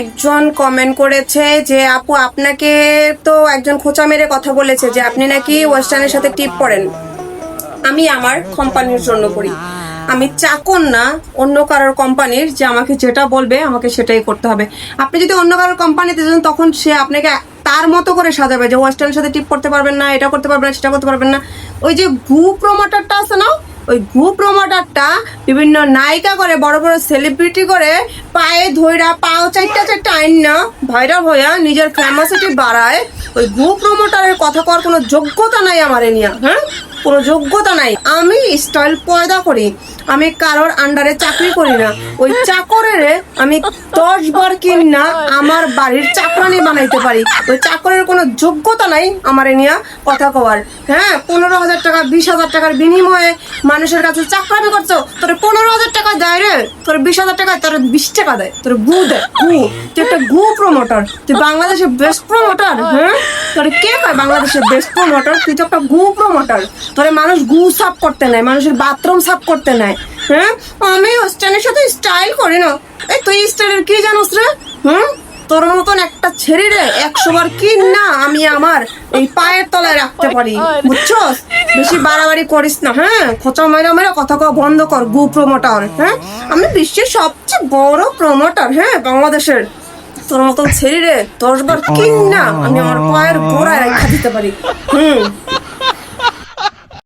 একজন কমেন্ট করেছে যে, আপু, আপনাকে তো একজন খোঁচা মেরে কথা বলেছে যে, আপনি নাকি ওয়েস্টার্নের সাথে টিপ পড়েন আমি আমার কোম্পানির জন্য করি। আমি চাকর না অন্য কারোর কোম্পানির যে আমাকে যেটা বলবে, আমাকে সেটাই করতে হবে। আপনি যদি অন্য কারোর কোম্পানিতে যান, তখন সে আপনাকে তার মতো করে সাজাবে যে ওয়েস্টার্নের সাথে টিপ করতে পারবেন না, এটা করতে পারবেন না, সেটা করতে পারবেন না। ওই যে গু প্রমোটারটা আছে না ওই গ্রুপ প্রমোটারটা বিভিন্ন নায়িকা করে, বড় বড় সেলিব্রিটি করে, পায়ে ধৈরা, পাও চারটা চারটা আইন না ভাইরাল হইয়া নিজের ফেমাসিটি বাড়ায়। ওই গ্রুপ প্রমোটারের কথা কর কোনো যোগ্যতা নাই আমার এ নিয়ে হ্যাঁ? কোনো যোগ্যতা নাই। আমি স্টাইল পয়দা করি। আমি কারোর আন্ডারে চাকরি করি না। ওই চাকরের আমি দশ বার কিন আমার বাড়ির চাকরানি বানাইতে পারি। ওই চাকরের কোনো যোগ্যতা নাই আমার এ নিয়ে কথা কওয়ার। হ্যাঁ পনেরো হাজার টাকা, বিশ হাজার টাকার বিনিময়ে মানুষের কাছে চাকরানি করছ, তোর পনেরো হাজার টাকা দেয় রে। তোর বিশ হাজার টাকা, তোর বিশ টাকা দেয়। তোর গু দেয়। গু তুই একটা গু প্রমোটার তুই বাংলাদেশের বেস্ট প্রমোটার হ্যাঁ? তোর কে কয়? বাংলাদেশের বেস্ট প্রমোটার তুই তো একটা গু প্রমোটার তোরে মানুষ গু সাফ করতে নেয় মানুষের বাথরুম সাফ করতে নেয়। হ্যাঁ? আমি স্টাইলের সাথে স্টাইল করি না। এই তুই স্টাইলের কি জানোস রে? হুম? তোর মতন একটা ছেড়ে রে একশো বার কিন না আমি আমার এই পায়ের তলায় রাখতে পারি। বুঝছস? বেশি বাড়াবাড়ি করিস না হ্যাঁ? খোঁচা মেরা মেরা কথা কওয়া বন্ধ কর গু প্রমোটার হ্যাঁ? আমি বিশ্বের সবচেয়ে বড় প্রমোটার হ্যাঁ? বাংলাদেশের। তোর মতন ছেড়ে রে দশ বার কিন না আমি আমার পায়ের গোড়ায় রেখা দিতে পারি। হুম।